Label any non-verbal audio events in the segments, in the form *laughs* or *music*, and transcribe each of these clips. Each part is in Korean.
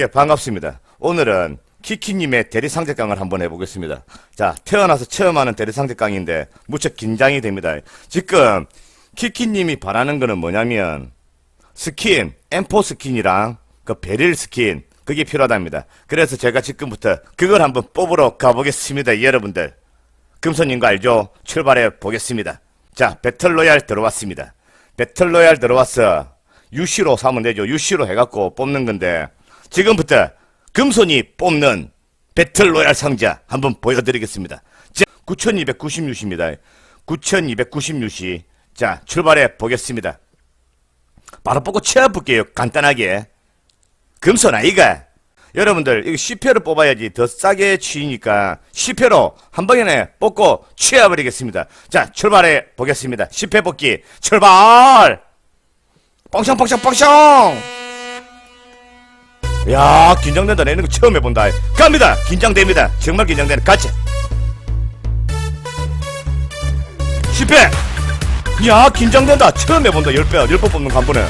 예, 반갑습니다. 오늘은 키키님의 대리상대강을 한번 해보겠습니다. 자, 태어나서 처음 하는 대리상대강인데 무척 긴장이 됩니다. 지금 키키님이 바라는 거는 뭐냐면 스킨, M4 스킨이랑 그 베릴 스킨 그게 필요하답니다. 그래서 제가 지금부터 그걸 한번 뽑으러 가보겠습니다. 여러분들. 금손인 거 알죠? 출발해 보겠습니다. 자, 배틀로얄 들어왔습니다. 배틀로얄 들어왔어. UC로 사면 되죠. UC로 해갖고 뽑는 건데, 지금부터 금손이 뽑는 배틀로얄 상자 한번 보여드리겠습니다. 자, 9296입니다. 9296이. 자, 출발해 보겠습니다. 바로 뽑고 채워볼게요. 간단하게. 금손 아이가. 여러분들 이거 10회로 뽑아야지 더 싸게 치니까 10회로 한 방에 뽑고 취해버리겠습니다. 자 출발해 보겠습니다. 10회 뽑기 출발! 뻥샹 뻥샹 뻥샹! 야 긴장된다 내는 거 처음 해본다. 갑니다. 긴장됩니다. 정말 긴장되는 가자. 10회! 야 긴장된다. 처음 해본다. 10배 10번 뽑는 번에.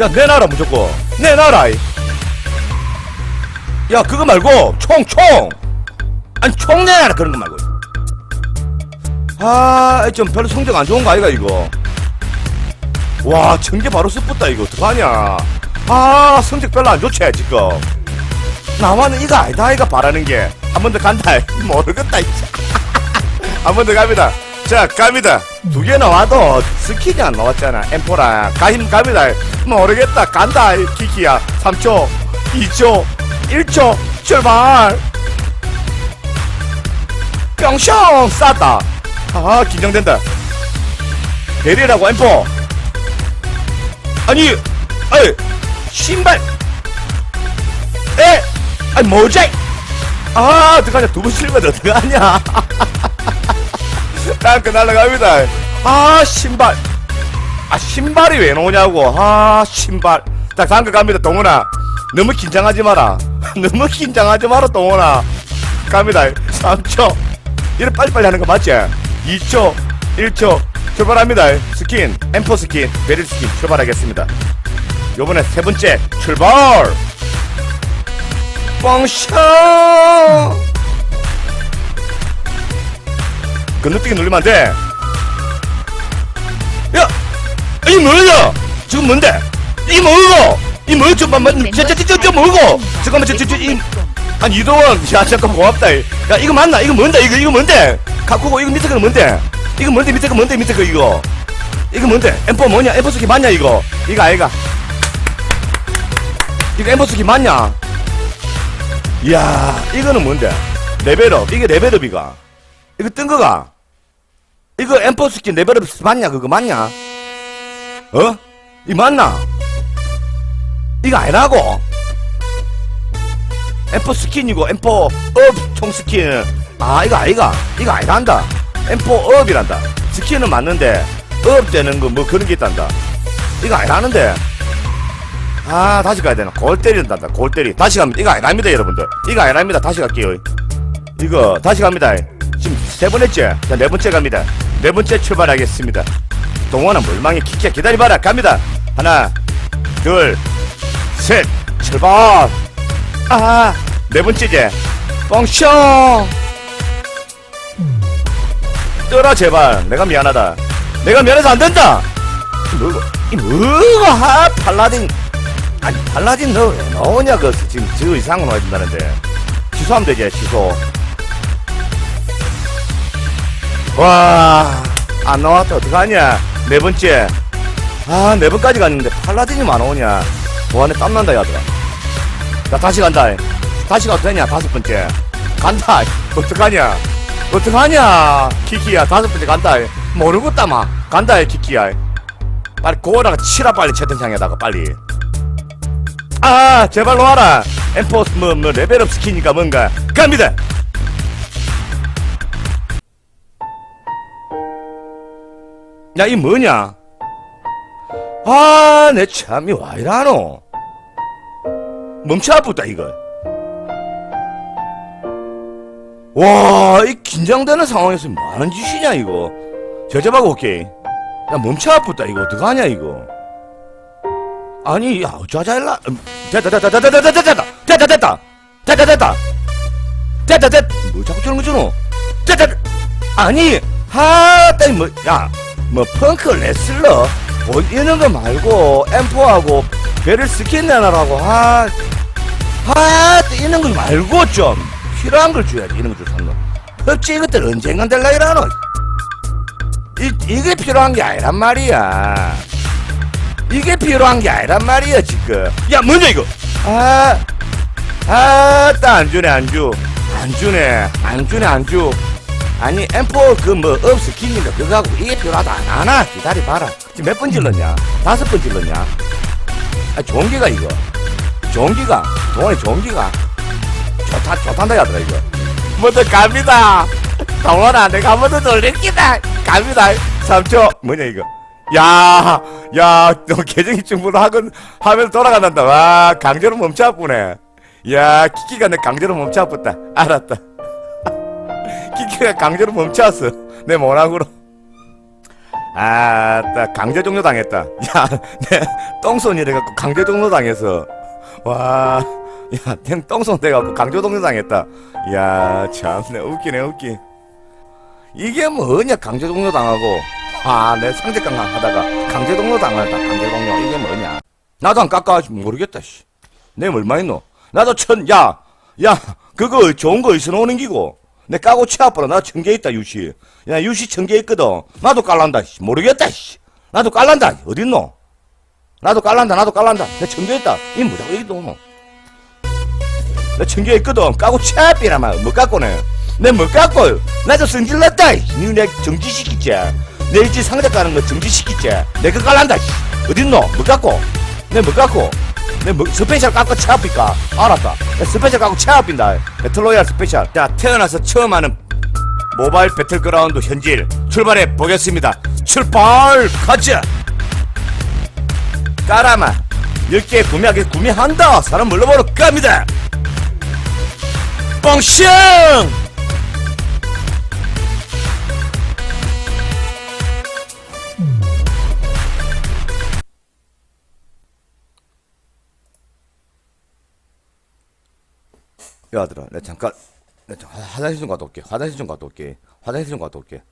야 내놔라 무조건. 내놔라. 이. 야 그거 말고 총총 아니 총 내라 그런 거 말고 아좀 별로 성적 안 좋은 거 아이가 이거 와 전개 바로 습붙다 이거 어떡하냐 아 성적 별로 안 좋지 지금. 나만은 이거 아니다 이가 바라는 게. 한 번 더 간다 모르겠다 *laughs* 한 번 더 갑니다. 자 갑니다. 두 개 나와도 스킨이 안 나왔잖아 엠포랑. 가힘 갑니다. 모르겠다 간다 이 키키야. 3초 2초 1초 출발. 뿅숑 쌌다. 아 긴장된다. 베리라고 엠포 아니 아이 신발. 에? 아니 모자이 아 어떡하냐? 두번 실면 어떡하냐? *laughs* 땅크 날라갑니다. 아 신발. 아 신발이 왜 나오냐고. 아 신발. 자거 갑니다 동훈아. 너무 긴장하지 마라. *laughs* 너무 긴장하지 마라 동훈아. 갑니다. 3초. 이래 빨리빨리 하는 거 맞지? 2초 1초. 출발합니다. 스킨 엠포 스킨 베릴 스킨 출발하겠습니다 요번에 세 번째 출발 뻥샤 건너뛰기 누르면 안돼 야! 이 뭐야? 지금 뭔데? 이 뭐고? 이 뭐야? 잠깐만, 저, 저, 저, 저, 저 뭐고? 잠깐만, 저, 저, 저, 이, 아니, 이동원, 야, 잠깐 고맙다. 야, 이거 맞나? 이거 뭔데? 이거, 이거 뭔데? 갖고 이거 밑에 거는 뭔데? 이거 뭔데? 밑에 거 뭔데? 밑에 거 이거? 이거 뭔데? 엠포 뭐냐? 엠포 스키 맞냐, 이거? 이거 아이가? 이거 엠포 스키 맞냐? 이야, 이거는 뭔데? 레벨업. 이게 레벨업이가? 이거 뜬 거가? 이거 엠포 스킨 레벨업 맞냐? 그거 맞냐? 어? 이 맞나? 이거 아니라고? M4 스킨이고 M4 업총 스킨 아 이거 아이가 이거 아니란다 M4 업이란다 스킨은 맞는데 업 되는 거 뭐 그런 게 있단다 이거 아니라는데 아 다시 가야 되나? 골 때린단다 골 때리. 다시 갑니다. 이거 아니랍니다 여러분들. 이거 아니랍니다. 다시 갈게요. 이거 다시 갑니다. 지금 세번 했지 자네 번째 갑니다. 네 번째 출발하겠습니다. 동원아 물망이 키키야 기다려봐라. 갑니다. 하나 둘셋. 출발. 아네 번째제. 뻥쇼. 떠라 제발. 내가 미안하다. 내가 미안해서 안 된다. 뭐고 이 뭐고 하 팔라딘 아니 팔라딘 너왜 나오냐 그 지금 저 이상은 와야 된다는데 취소하면 되지 취소 와, 안 나왔다. 어떡하냐. 네 번째. 아, 네 번까지 갔는데 팔라딘이 안 오냐. 뭐하네 땀난다, 야들아. 나 다시 간다. 다시 가도 되냐, 다섯 번째. 간다. 어떡하냐. 어떡하냐. 키키야, 다섯 번째 간다. 모르겠다, 마. 간다, 키키야. 빨리 고라가 치라, 빨리 채팅창에다가, 빨리. 아, 제발 놓아라. 엠포스, 뭐, 뭐, 레벨업 스키니까 뭔가. 갑니다. 야, 이 뭐냐? 아, 내 참이 와 이라노? 멈춰 아프다, 이거. 와, 이 긴장되는 상황에서 뭐 하는 짓이냐, 이거. 저잡하고 오케이. 야, 멈춰 아프다, 이거. 어떡하냐, 이거. 아니, 야, 어쩌자일라. 됐다 됐다 됐다 됐다 됐다 됐다 됐다 됐다 됐다 됐다 됐다 뭐 자꾸 저런 거 주노 됐다. 아니 하따 뭐야뭐 펑크 레슬러 뭐 이런 거 말고 엠포하고 배를 스킨 내놔라고 하 하따 이런 거 말고 좀 필요한 걸 줘야지 이런 거 주는 거 펍지 이것들 언젠간 될라 이러노 이, 이게 필요한 게 아니란 말이야 이게 필요한 게 아니란 말이야 지금. 야 뭐냐 이거? 아 아따 안 주네 안 주. 안 주네 안 주네 안주. 아니 M4 그뭐 업스킨인가 그거 하고 이게 필요하다. 안 하나? 기다려봐라. 지금 몇 번 질렀냐? 다섯 번 질렀냐? 아 종기가 이거. 종기가. 동원이 종기가. 좋다 좋단다 야더라 이거. 먼저 갑니다. 동원아 내가 더 돌릴기다. 갑니다. 3초 뭐냐 이거 야, 야, 너 계정 입증부로 하건, 하면 돌아간단다. 와, 강제로 멈춰왔구네. 야, 키키가 내 강제로 멈춰왔다. 알았다. *laughs* 키키가 강제로 멈춰왔어. 내 모락으로. 아 따, 강제 종료 당했다. 야, 내 똥손 이 래갖고 강제 종료 당해서. 와, 야, 내 똥손 돼갖고 강제 종료 당했다. 야, 참내 웃기네, 웃기. 이게 뭐냐, 강제 종료 당하고. 아, 내 상대강 하다가 강제 종료 당했다, 강제 종료. 이게 뭐냐. 나도 안 깎아, 모르겠다, 씨. 내 얼마 있노? 나도 천, 야, 야, 그거 좋은 거 있어 놓는 기고. 내 까고 치아보라. 나 천 개 있다, 유시. 야, 유시 천 개 있거든. 나도 깔란다, 씨. 모르겠다, 씨. 나도 깔란다. 어딨노? 나도 깔란다, 나도 깔란다. 내 천 개 있다. 이 뭐라고 얘기 도노? 나천개 있거든. 까고 치아비라 말. 뭐 깎고네. 내뭐 깎고. 나도 성질났다. 니내 정지시키지. 내 일지 상자 까는 거 정지시키지. 내가 깔란다, 씨. 어딨노? 뭐 깎고? 내뭐 깎고? 내뭐 스페셜 깎고 차업니까 알았다. 내 스페셜 깎고 차업인다. 배틀로얄 스페셜. 자, 태어나서 처음 하는 모바일 배틀그라운드 현질 출발해 보겠습니다. 출발! 가자! 까라마 10개 구매하게 구매한다! 사람 물러보러 갑니다! 뻥숑! 야, 아들아, 내 잠깐, 내 잠깐 화장실 좀 갔다 올게. 화장실 좀 갔다 올게. 화장실 좀 갔다 올게.